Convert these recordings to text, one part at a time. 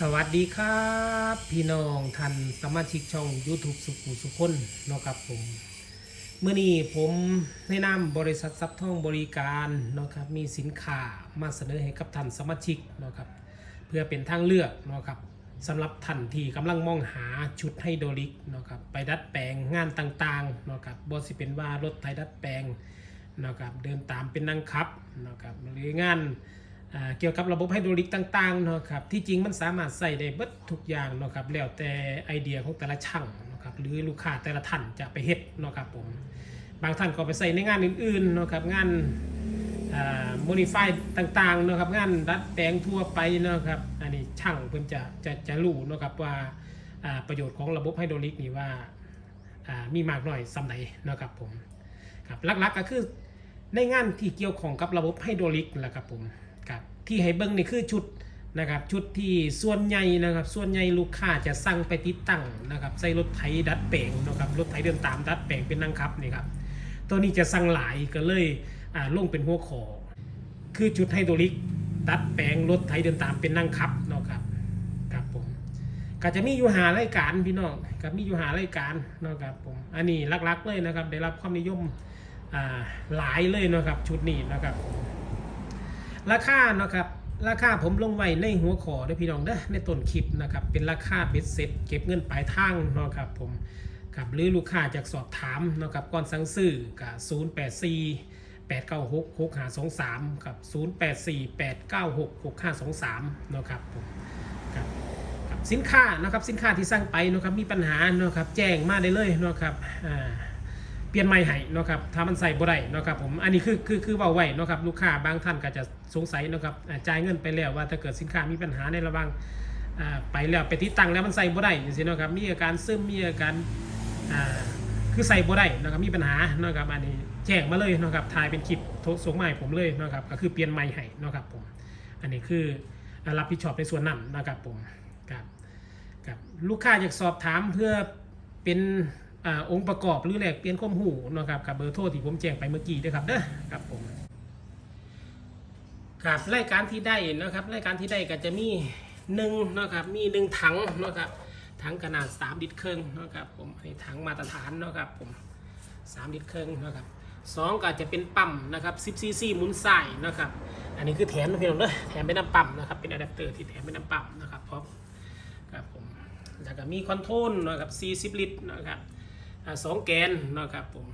สวัสดีครับ พี่น้องท่านสมาชิกช่อง YouTube สุขุสุคนนะครับผมเมื่อนี้ผมในะนามบริษัทซับท่องบริการนะครับมีสินค้ามาเสนอให้กับท่านสมาชิกนะครับเพื่อเป็นทางเลือกนะครับสำหรับท่านที่กำลังมองหาชุดไฮโดรลิกนะครับไปดัดแปลงงานต่างๆนะครับบสิเป็นว่ารถไถดัดแปลงนะครับเดินตามเป็นนั่งขับนะครับหรืองาน เกี่ยวกับระบบไฮดรอลิกต่างๆเนาะครับที่จริงมันสามารถใส่ได้เบิดทุกอย่างเนาะครับแล้วแต่ไอเดียของแต่ละช่างเนาะครับหรือลูกค้าแต่ละท่านจะไปเฮ็ดเนาะครับผมบางท่านก็ไปใส่ในงานอื่นๆเนาะครับงานโมดิฟายต่างๆเนาะครับงานดัดแปลงทั่วไปเนาะครับอันนี้ช่างเพิ่นจะจะจะรู้เนาะครับว่าประโยชน์ของระบบไฮดรอลิกนี่ว่ามีมากน้อยสำใดเนาะครับผมครับหลักๆก็คือในงานที่เกี่ยวของกับระบบไฮดรอลิกแหละครับผม ที่ให้เบิ้งนี่คือชุดนะครับชุดที่ส่วนใหญ่นะครับส่วนใหญ่ลูกค้าจะสั่งไปติดตั้งนะครับใส่รถไถดัดแปลงนะครับรถไถเดินตามดัดแปลงเป็นนั่งขับนี่ครับตัวนี้จะสั่งหลายก็เลยอ่าลงเป็นหัวข้อคือชุดไฮดรอลิกดัดแปลงรถไถเดินตามเป็นนั่งขับนะครับครับผมก็จะมีอยู่หารายการพี่น้องกับมีอยู่หารายการนะครับผมอันนี้ลักๆเลยนะครับได้รับความนิยมอ่าหลายเลยนะครับชุดนี้นะครับ ราคาเนาะครับราคาผมลงไว้ในหัวขอด้อพี่น้องเด้อในต้นคลิปนะครับเป็นราคาเบ็ดเสร็จเก็บเงินปลายทางเนาะครับผมครับหรือลูกค้าจากสอบถามเนาะครับก่อนสั่งซื้อกับ0 8 4 8 9 6 6 5 2 3กับ0 8 4 8 9 6 6 5 2 3เนาะครับผมครับครับสินค้านะครับสินค้าที่สั่งไปเนาะครับมีปัญหาเนาะครับแจ้งมาได้เลยเนาะครับอ่า ปลี่ยนใหม่ให้เนาะครับถ้ามันใส่บ่ได้เนาะครับผม อันนี้คือคือคือเว้าไว้เนาะครับลูกค้าบางท่านก็จะสงสัยเนาะครับจ่ายเงินไปแล้วว่าถ้าเกิดสินค้ามีปัญหาในระหว่างไปแล้วไปติดตั้งแล้วมันใส่บ่ได้จังซี่เนาะครับมีอาการซึมมีอาการคือใส่บ่ได้เนะครับมีปัญหาเนาะครับอันนี้แจ้งมาเลยเนาะครับถ่ายเป็นคลิปโทรส่งมาให้ผมเลยเนาะครับก็คือเปลี่ยนใหม่ให้เนาะครับผม อันนี้คือรับผิดชอบในส่วนนั้นนะครับผมครับครับลูกค้าอยากสอบถามเพื่อเป็น อองค์ประกอบหรือแหลกเปลี่ยนข้อมูลนะครับกับเบอร์โทรที่ผมแจ้งไปเมื่อกี้ด้วยครับเด้อครับผมครับรายการที่ได้นะครับรายการที่ได้ก็จะมีหนึ่งนะครับมีหนึ่งถังนะครับถังขนาด 3 ลิตรครึ่งนะครับผมอันนี้ถังมาตรฐานนะครับผม3ลิตรครึ่งนะครับสองก็จะเป็นปั๊มนะครับ10ซีซีหมุนใสายนะครับอันนี้คือแถมนะพี่น้องเด้อแถมเป็นน้ำปั๊มนะครับเป็นอะแดปเตอร์ที่แถมเป็นน้ำปั๊มนะครับพร้อมครับผมแล้วก็มีคอนโทรลนะครับ40 ลิตรนะครับ สองแกนนะครับผม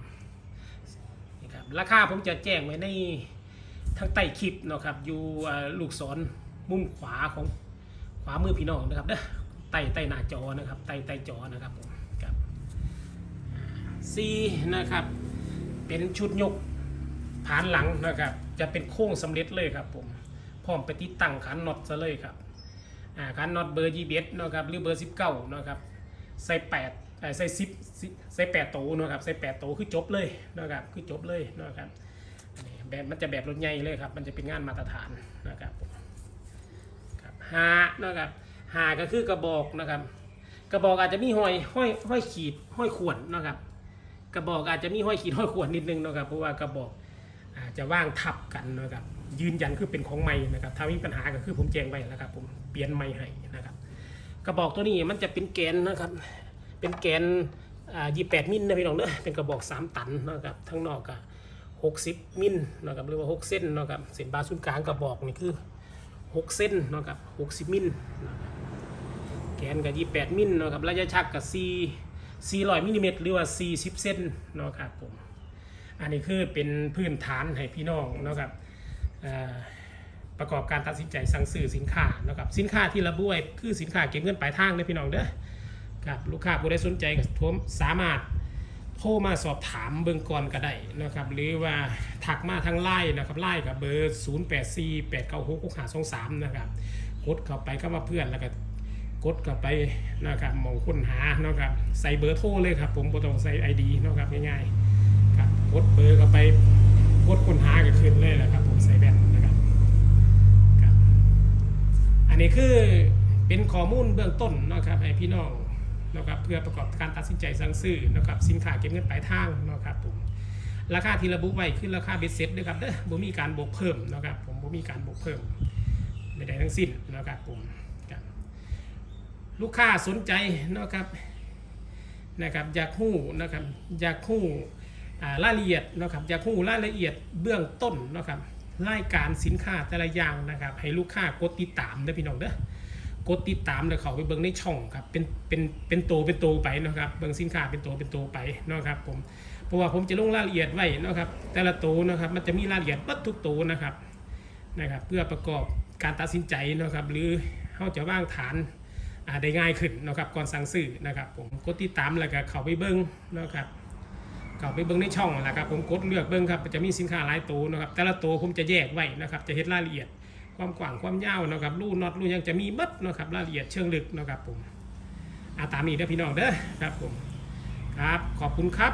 นี่ครับราคาผมจะแจ้งไว้ในทางใต้คลิปนะครับอยู่ลูกศรมุมขวาของขวามือพี่น้องนะครับเด้อใต้ใต้หน้าจอนะครับใต้ใต้จอนะครับผมครับซีนะครับ เป็นชุดยกผานหลังนะครับ จะเป็นโค้งสำเร็จเลยครับผมพร้อมไปติดตั้งขันน็อตซะเลยครับขันน็อตเบอร์ยีเบเนะครับหรือเบอร์สิบเก้านะครับใส่แปด ใส่ซิปใส่แปดโตวนะครับใส่แปดโตวคือจบเลยนะครับคือจบเลยนะครับแบบมันจะแบบรถใหญ่เลยครับมันจะเป็นงานมาตรฐานนะครับครับหานะครับหาก็คือกระบอกนะครับกระบอกอาจจะมีห้อยห้อยห้อยขีดห้อยขวดนะครับกระบอกอาจจะมีห้อยขีดห้อยขวดนิดนึงนะครับเพราะว่ากระบอกอาจจะว่างทับกันนะครับยืนยันคือเป็นของใหม่นะครับถ้ามีปัญหาก็คือผมแจ้งไว้แล้วครับผมเปลี่ยนใหม่ให้นะครับกระบอกตัวนี้มันจะเป็นแกนนะครับ เป็นแกนอ่ายี่แปดมิลนะพี่น้องเนอะเป็นกระบอก3ตันนะครับทั้งนอกก็หกสิบมิลนะครับหรือว่าหกเส้นนะครับเส้นบาศูนย์กลางกระบอกนี่คือหกเส้นนะครับหกสิบมิลแกนกับยี่แปดมิลนะครับระยะชักกับสี่สี่ร้อยมิลลิเมตรหรือว่าสี่สิบเซนนะครับผมอันนี้คือเป็นพื้นฐานให้พี่น้องนะครับประกอบการตัดสินใจสั่งซื้อสินค้านะครับสินค้าที่ระบุไว้คือสินค้าเก็บเงินปลายทางเลยพี่น้องเด้อ ครับลูกค้าผู้ใดสนใจก็โทรสามารถโทรมาสอบถามเบื้องก่อนก็ได้นะครับ หรือว่าถักมาทางไลน์นะครับไลน์กับเบอร์ 0 8 4 8 9 6 6 5 2 3 นะครับกดเข้าไปก็มาเพื่อนแล้วก็กดเข้าไปนะครับมองค้นหานะครับใส่เบอร์โทรเลยครับ ผมบ่ต้องใส่ ID นะครับง่ายๆครับกดเบอร์เข้าไปกดค้นหาก็ขึ้นเลยแหละครับ ผมใส่แบนนะครับครับ อันนี้คือเป็นข้อมูลเบื้องต้นนะครับให้พี่น้อง นะครับเพื่อประกอบการตัดสินใจสั่งซื้อนะครับสินค้าเก็บเงินปลายทางนะครับผมราคาที่ระบุไว้คือราคาเบ็ดเซ็ตด้วยครับเด้อบ่มีการบวกเพิ่มนะครับผมบ่มีการบวกเพิ่มใดๆทั้งสิ้นนะครับผมลูกค้าสนใจนะครับนะครับอยากหู้นะครับอยากหู้อ่รายละเอียดนะครับอยากหู้รายละเอียดเบื้องต้นนะครับรายการสินค้าแต่ละอย่างนะครับ ให้ลูกค้ากดติดตามเด้พี่น้องเด้อ กดติดตามแล้วเขาไปเบิ่งในช่องครับเป็นเป็นเป็นโตเป็นโตไปนะครับเบิ่งสินค้าเป็นโตเป็นโตไปเนาะครับผมเพราะว่าผมจะลงรายละเอียดไว้นะครับแต่ละโตนะครับมันจะมีรายละเอียดเบัดทุกโตนะครับนะครับเพื่อประกอบการตัดสินใจนะครับหรือเขาจะว่างฐานอ่าได้ง่ายขึ้นนะครับก่อนสั่งซื้อนะครับผมกดติดตามแล้วก็เข้าไปเบิ้งนะครับเข้าไปเบิ้งในช่องนะครับผมกดเลือกเบิ้งครับจะมีสินค้าหลายโตนะครับแต่ละโตผมจะแยกไว้นะครับจะเห็นรายละเอียด ความกว้างความยาวนะครับรูน็อตรูยังจะมีมัดนะครับรายละเอียดเชิงลึกนะครับผมอาตามนี้เด้อพี่น้องเด้อครับผมครับขอบคุณครับ